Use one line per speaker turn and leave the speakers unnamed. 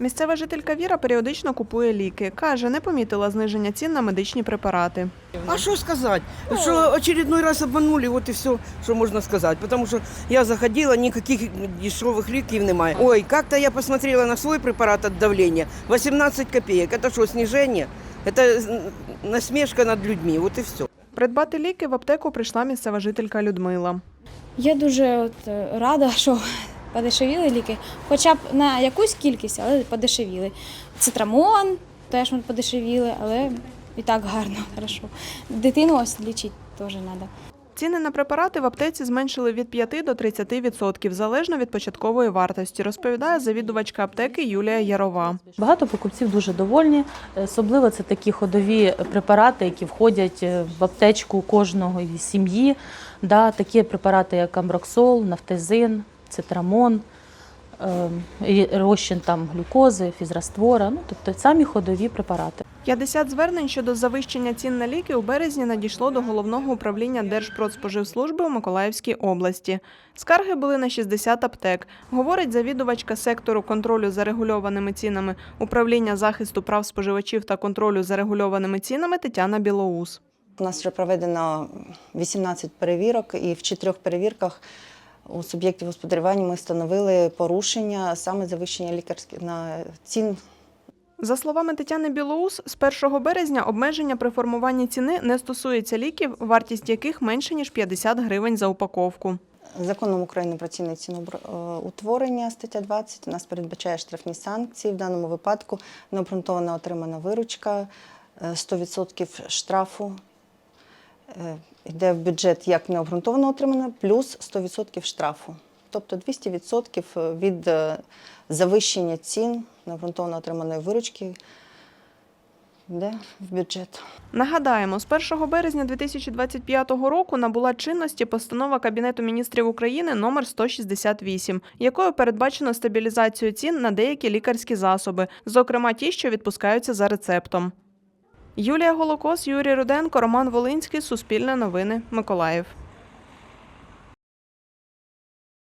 Місцева жителька Віра періодично купує ліки. Каже, не помітила зниження цін на медичні препарати.
А что сказать? Что очередной раз обманули, вот и все, что можно сказать. Потому что я заходила, никаких дешевых ликов немає. Ой, как-то я посмотрела на свой препарат от давления. 18 копеек. Это что, снижение? Это м, насмешка над людьми, вот и все.
Придбати ліки в аптеку прийшла місцева жителька Людмила.
Я дуже от, е, рада, що подешевіли ліки, хоча б на якусь кількість, але подешевіли. Цитрамон теж ми подешевіли, але і так гарно, хорошо. Дитину ось лічити теж треба.
Ціни на препарати в аптеці зменшили від 5 до 30%, залежно від початкової вартості, розповідає завідувачка аптеки Юлія Ярова.
Багато покупців дуже довольні. Особливо це такі ходові препарати, які входять е, в аптечку кожного сім'ї. Да, такі препарати, як амброксол, нафтезин, цитрамон, е, розчин там глюкози, фізраствора, ну тобто самі ходові препарати.
50 звернень щодо завищення цін на ліки у березні надійшло до головного управління Держпродспоживслужби у Миколаївській області. Скарги були на 60 аптек, говорить завідувачка сектору контролю за регульованими цінами управління захисту прав споживачів та контролю за регульованими цінами Тетяна Білоус.
У нас вже проведено 18 перевірок, і в чотирьох перевірках у суб'єктів господарювання ми встановили порушення саме завищення лікарських на цін
За словами Тетяни Білоус, з 1 березня обмеження при формуванні ціни не стосується ліків, вартість яких менше ніж 50 гривень за упаковку.
Законом України про ціни ціноутворення, стаття 20, у нас передбачає штрафні санкції. В даному випадку необґрунтована отримана виручка, е, 100% штрафу е, йде в бюджет як необґрунтовано отримана, плюс 100% штрафу. Тобто 200% від е, завищення цін необґрунтовано отриманої виручки йде в бюджет.
Нагадаємо, з 1 березня 2025 року набула чинності постанова Кабінету міністрів України номер 168, якою передбачено стабілізацію цін на деякі лікарські засоби, зокрема ті, що відпускаються за рецептом. Юлія Голокос, Юрій Руденко, Роман Волинський, Суспільне новини, Миколаїв.